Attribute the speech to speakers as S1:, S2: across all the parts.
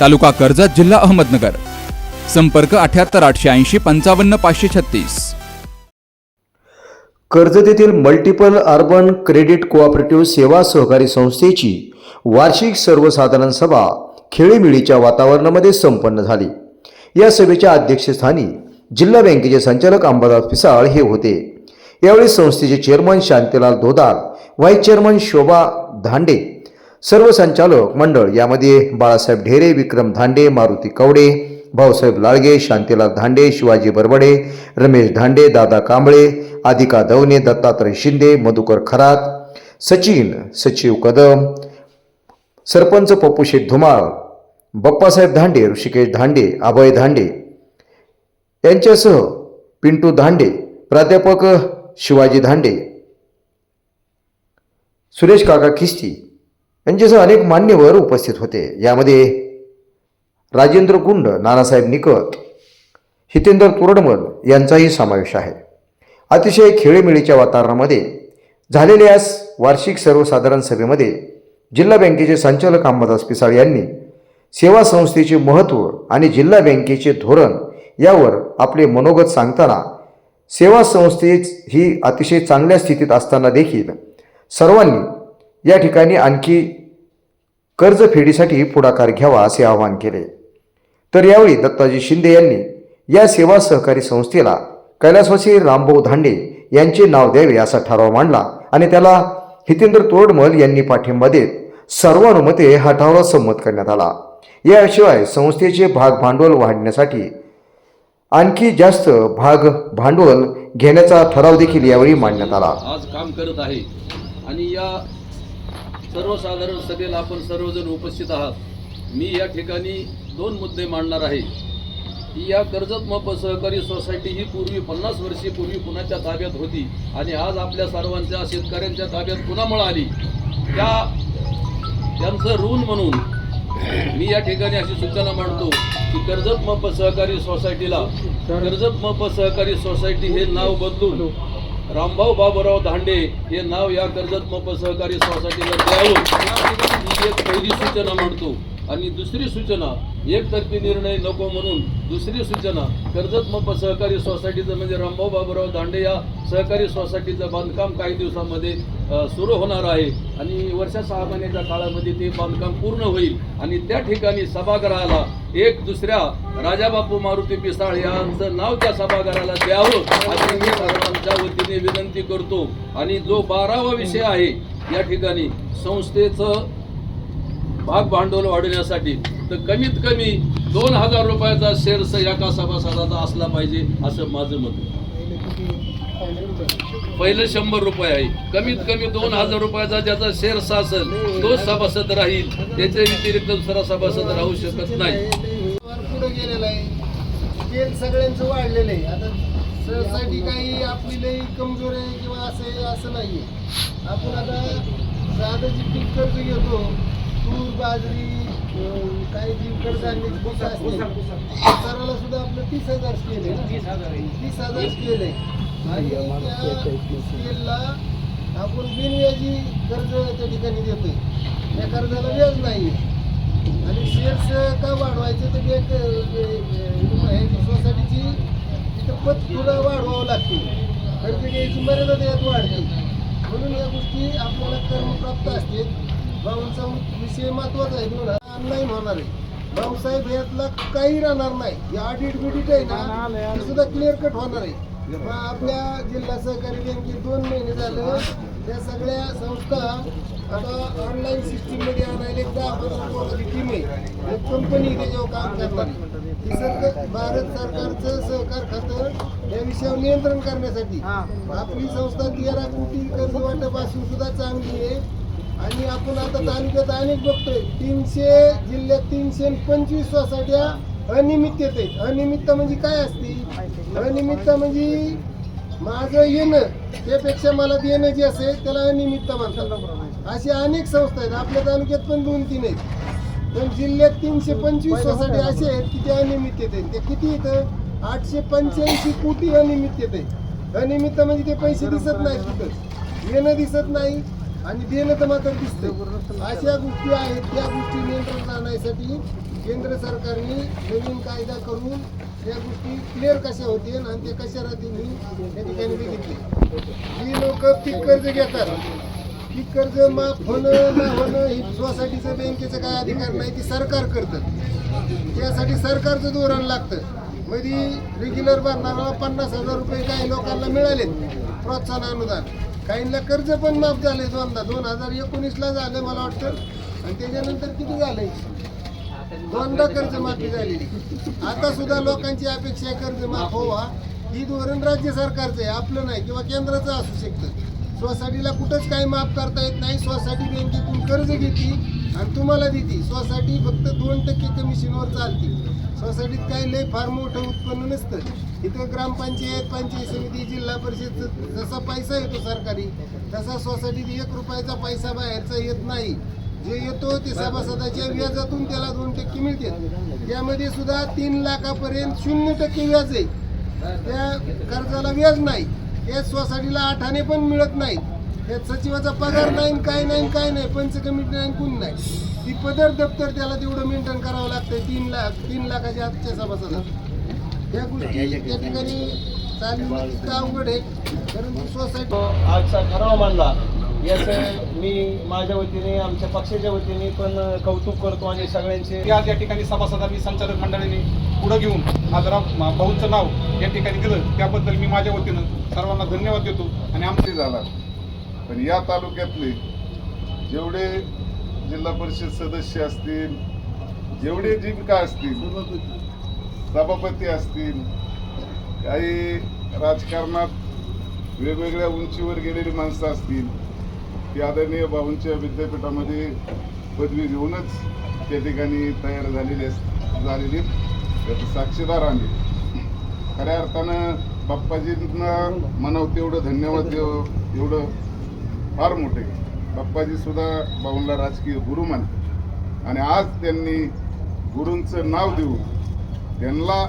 S1: तालुका कर्जत जिल्हा अहमदनगर. संपर्क अठ्याहत्तर आठशे ऐंशी पंचावन्न पाचशे छत्तीस.
S2: कर्जत येथील मल्टिपल अर्बन क्रेडिट कोऑपरेटिव्ह सेवा सहकारी संस्थेची वार्षिक सर्वसाधारण सभा खेळीमिळीच्या वातावरणामध्ये संपन्न झाली. या सभेच्या अध्यक्षस्थानी जिल्हा बँकेचे संचालक अंबादास पिसाळ हे होते. यावेळी संस्थेचे chairman Shantilal Dhodar vice chairman Shobha Dhande सर्व संचालक मंडळ यामध्ये बाळासाहेब ढेरे विक्रम धांडे मारुती कवडे भाऊसाहेब लाळगे शांतीलाल धांडे शिवाजी बरबडे रमेश धांडे दादा कांबळे आदिका दवने दत्तात्रय शिंदे मधुकर खरात सचिन सचिव कदम सरपंच पप्पूशेठ धुमाळ बप्पासाहेब धांडे ऋषिकेश धांडे अभय धांडे यांच्यासह पिंटू धांडे प्राध्यापक शिवाजी धांडे सुरेश काका खिस्ती यांच्यासह अनेक मान्यवर उपस्थित होते. यामध्ये राजेंद्र कुंड नानासाहेब निकत हितेंद्र तुरडमल यांचाही समावेश आहे. अतिशय खेळीमेळीच्या वातावरणामध्ये झालेल्या या वार्षिक सर्वसाधारण सभेमध्ये जिल्हा बँकेचे संचालक अंबादास पिसाळ यांनी सेवा संस्थेचे महत्त्व आणि जिल्हा बँकेचे धोरण यावर आपले मनोगत सांगताना सेवा संस्थे ही अतिशय चांगल्या स्थितीत असताना देखील सर्वांनी या ठिकाणी आणखी कर्जफेडीसाठी पुढाकार घ्यावा असे आवाहन केले. तर यावेळी दत्ताजी शिंदे यांनी या सेवा सहकारी संस्थेला कैलासवासी रामभाऊ धांडे यांचे नाव द्यावे असा ठराव मांडला आणि त्याला हितेंद्र तोरडमल यांनी पाठिंबा देत सर्वानुमते हा ठराव संमत करण्यात आला. याशिवाय संस्थेचे भाग भांडवल वाढण्यासाठी आणखी जास्त भाग भांडवल घेण्याचा ठराव देखील यावेळी मांडण्यात आला.
S3: आज काम करत आहे. आणि या सर्वसाधारण सभेला आपण सर्वजण उपस्थित आहात. मी या ठिकाणी दोन मुद्दे मांडणार आहे. या कर्जत मप सहकारी सोसायटी ही पूर्वी पन्नास वर्षी पूर्वी कुणाच्या ताब्यात होती आणि आज आपल्या सर्वांच्या शेतकऱ्यांच्या ताब्यात कुणामुळे आली. त्या त्यांचं ऋण म्हणून मी या ठिकाणी अशी सूचना मांडतो की कर्जत मप सहकारी सोसायटीला कर्जत मप सहकारी सोसायटी हे नाव बदलून रामभाऊ बाबूराव धांडे हे नाव या कर्जत मप सहकारी सोसायटीला द्यावं ही एक पहिली सूचना म्हणतो आणि दुसरी सूचना एकतर्फी निर्णय नको म्हणून दुसरी सूचना कर्जत मप सहकारी सोसायटीचं म्हणजे रामभाऊ बाबूराव दांडे या सहकारी सोसायटीचं बांधकाम काही दिवसामध्ये सुरू होणार आहे. आणि वर्षा सहा महिन्याच्या काळामध्ये ते बांधकाम पूर्ण होईल. आणि त्या ठिकाणी सभागृहाला एक दुसऱ्या राजाबापू मारुती पिसाळ यांचं नाव त्या सभागृहाला द्यावं अशी मी सर्वांच्या वतीने विनंती करतो. आणि जो बारावा विषय आहे या ठिकाणी संस्थेचं भाग भांडवल वाढवण्यासाठी तर कमीत कमी दोन हजार रुपयाचा शेअर्स एका सभासदाचा असला पाहिजे असं माझं मत पहिलं शंभर रुपये आहे. कमीत कमी दोन हजार रुपयाचा ज्याचा शेअर्स असेल तो सभासद राहील. त्याच्या व्यतिरिक्त दुसरा सभासद राहू शकत नाही.
S4: पुढे गेलेला आहे. तेल सगळ्यांचं वाढलेलं आहे. आता सहसाठी काही आपली लई कमजोर आहे किंवा असं आहे असं नाही आपण आता साधं जी पीक कर्ज घेतो तूर बाजरी काही जी कडधान्याची पिकं असते सराला सुद्धा आपलं तीस हजार स्केल आहे तीस हजार तीस हजार स्केल आहे. आणि त्या स्केलला आपण बिनव्याजी कर्ज त्या ठिकाणी देतोय. त्या कर्जाला व्याज नाही आहे आणि शेअर्स का वाढवायचे तर बँक सोसायटीची तिथं पत थोडं वाढवावं लागते. कर्ज घ्यायची मर्यादा त्यात वाढते. म्हणून या गोष्टी आपल्याला कर्मप्राप्त असते भाऊंचा विषय महत्त्वाचा आहे म्हणून ऑनलाईन होणार आहे. भाऊसाहेब यातला काही राहणार नाही. हे ऑडिट बिडिट आहे ना हे सुद्धा क्लिअर कट होणार आहे. आपल्या जिल्हा सहकारी बँकेत दोन महिने झालं त्या सगळ्या संस्था आता ऑनलाईन सिस्टीममध्ये आणायला एक दहा पंधरा टीम आहे. एक कंपनी त्याच्यावर काम करणार. ही सरकार भारत सरकारचं सहकार खातं या विषयावर नियंत्रण करण्यासाठी आपली संस्था तेरा कोटी कर्ज वाटप असून सुद्धा चांगली आहे. आणि आपण आता तालुक्यात अनेक बघतोय. तीनशे जिल्ह्यात तीनशे पंचवीस सोसायट्या अनियमित येत आहेत म्हणजे काय असते? अनियमित म्हणजे माझं येणं त्यापेक्षा मला देणं जे असेल त्याला अनियमित म्हणतात. अशा अनेक संस्था आहेत. आपल्या तालुक्यात पण दोन तीन आहेत. पण जिल्ह्यात तीनशे पंचवीस सोसायटी असे आहेत की ते अनियमित येते आहेत. ते किती येतं आठशे पंच्याऐंशी कोटी अनियमित येते अनियमित म्हणजे ते पैसे दिसत नाही तिथं. येणं दिसत नाही. आणि देणं तर मात्र दिसतं अशा गोष्टी आहेत त्या गोष्टी नियंत्रण आणण्यासाठी केंद्र सरकारने नवीन कायदा करून त्या गोष्टी क्लिअर कशा होतील आणि त्या कशा राहतील मी त्या ठिकाणी बघितले ही लोक पीक कर्ज घेतात पीक कर्ज माफ होणं ना होणं ही सोसायटीचं बँकेचं काय अधिकार नाही ती सरकार करतं. त्यासाठी सरकारचं धोरण लागतं. मध्ये रेग्युलर भरणाऱ्याला पन्नास हजार रुपये काही लोकांना मिळालेत प्रोत्साहन अनुदान काहींना कर्ज पण माफ झाले दोनदा दोन हजार एकोणीसला झालं मला वाटतं. आणि त्याच्यानंतर किती झालंय? दोनदा कर्ज माफी झालेली. आता सुद्धा लोकांची अपेक्षा आहे कर्ज माफ व्हावा. ही धोरण राज्य सरकारचं आहे. आपलं नाही किंवा केंद्राचं असू शकतं. सोसायटीला कुठंच काही माफ करता येत नाही. सोसायटी बँकेतून कर्ज घेते. आणि तुम्हाला देते सोसायटी फक्त दोन टक्के कमिशनवर चालते. सोसायटीत काही लय फार मोठं उत्पन्न नसतं. इथं ग्रामपंचायत पंचायत समिती जिल्हा परिषद जसा पैसा येतो सरकारी तसा सोसायटीत एक रुपयाचा पैसा बाहेरचा येत नाही. जे येतो ते सभासदाच्या व्याजातून त्याला दोन टक्के मिळते. त्यामध्ये सुद्धा तीन लाखापर्यंत शून्य टक्के व्याज आहे. त्या कर्जाला व्याज नाही. त्या सोसायटीला आठाने पण मिळत नाही त्यात सचिवाचा पगार नाही काय नाही काय नाही पंच कमिटी नाही कोण नाही. ती पदर दप्तर त्याला तेवढं मेंटेन करावं लागतंय तीन लाख तीन लाखाच्या आजच्या सभासदात त्या गोष्टी त्या ठिकाणी चालू अवघड आहे. परंतु सोसायटी
S5: आजचा ठराव मांडला. याचं मी माझ्या वतीने आमच्या पक्षाच्या वतीने पण कौतुक करतो आणि सगळ्यांचे
S6: आज या ठिकाणी सभासदांनी संचालक मंडळाने पुढे घेऊन आज राव भाऊंचं नाव या ठिकाणी दिलं त्याबद्दल मी माझ्या वतीनं सर्वांना धन्यवाद देतो आणि आम
S7: ते झाला. पण या तालुक्यातले जेवढे जिल्हा परिषद सदस्य असतील जेवढे जीविका असतील सभापती असतील काही राजकारणात वेगवेगळ्या उंचीवर गेलेली माणसं असतील ती आदरणीय बाबूंच्या विद्यापीठामध्ये पदवी घेऊनच त्या ठिकाणी तयार झालेली अस- झालेली त्याचं साक्षीदार आम्ही. खऱ्या अर्थानं बाप्पाजींना म्हणावं तेवढं धन्यवाद देव एवढं फार मोठे. बाप्पाजी सुद्धा भाऊंना राजकीय गुरु मानतात. आणि आज त्यांनी गुरूंचं नाव देऊन त्यांना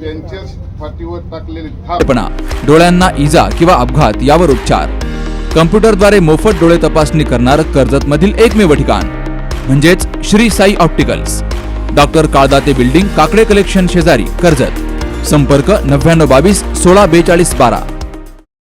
S7: त्यांच्या पाठीवर टाकलेली
S1: थापणा डोळ्यांना इजा किंवा अपघात यावर उपचार. कम्प्युटरद्वारे मोफत डोळे तपासणी करणार कर्जत मधील एकमेव ठिकाण. म्हणजेच Shri Sai opticals. Doctor Kaldate building Kakade collection शेजारी कर्जत. संपर्क नव्याण्णव बावीस सोळा बेचाळीस बारा.